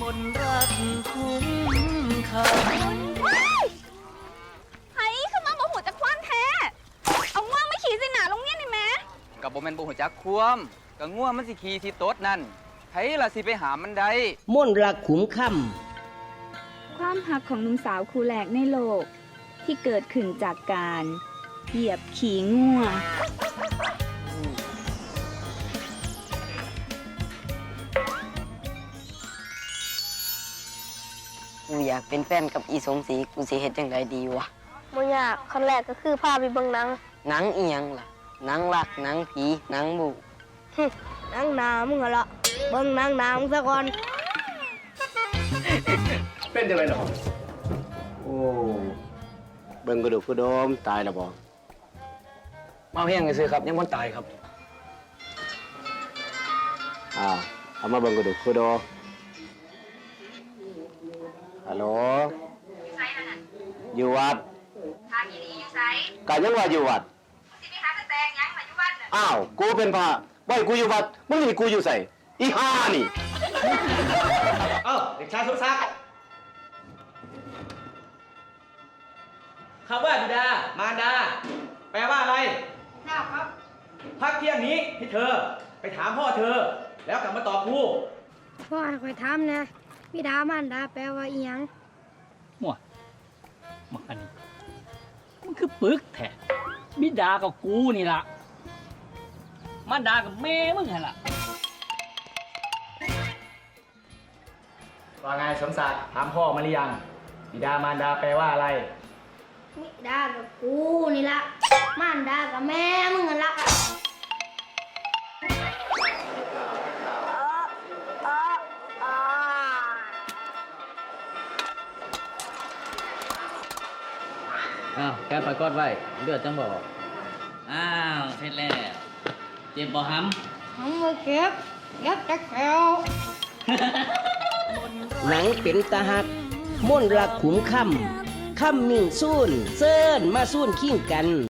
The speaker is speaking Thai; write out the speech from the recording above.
มนต์รักคุ้มค่าไห้ขึ้นมาบ่หูจะคว้านแท้ เอาง่วงไม่ขี่สิหนาลงเนี่ยนี่แม่กับบ่แม่นบ่ฮู้จักควมก็ง่วมันสิขี่ที่โต๊ดนั่นไผล่ะสิไปหามันได้มนต์รักขุมค่ความหักของหนุ่มสาวคู่แรกในโลก ที่เกิดขึ้นจากการ เหยียบขี่งัว กูอยากเป็นแฟนกับอีสมศรีกูสิเฮ็ดจังไดดีวะบ่ยากขั้นแรกก็คือพาไปเบิ่งหนังหนังอีหยังล่ะหนังรักหนังผีหนังบุหนังหนามึงเหรอเบิ่งหนังหนามึงซะก่อน เป็นจังไรล่ะครับโอ้เบิ่งกระดูกกระโดมตายแล้วบ่มาเพียงซื้อครับยังบ่ตายครับอ้าวเอามาเบิ่งกระดูกกระโดม ฮัลโหลอยู่วัดทางนี้อยู่ไสก็ยังว่าอยู่วัดสิไปหาตะแตงยังมาอยู่วัดอ้าวกูเป็นพระบ่ให้กูอยู่วัดมึงนี่กูอยู่ไสอีห่านี่เอ้าเด็กชายสมศักดิ์คำว่าบิดามารดา แปลว่าอะไร ทราบครับ พักเที่ยงนี้ที่เธอไปถามพ่อเธอ แล้วกลับมาตอบครูพ่อให้ข่อยถามแหนะ บิดามารดาแปลว่าอีหยังมั่วมาอันนี้ มันคือปึกแท้บิดากับกูนี่ล่ะมารดากับแม่มึงไงล่ะ ว่าไงสมศักดิ์ถามพ่อมาหรือยังบิดามารดาแปลว่าอะไร บิดากับกูนี่ละมารดากับแม่ อ้าวแกปรากฏไว้เลือดจังบอกอ้าวเสร็จแล้วเจ็บบ่หผมบ่เก็บเก็บจักแถวำหนังเป็นตาหักมนต์รักขุมค่ำค่ำมิ่งสู้นเซินมาสู้นขิ้งกัน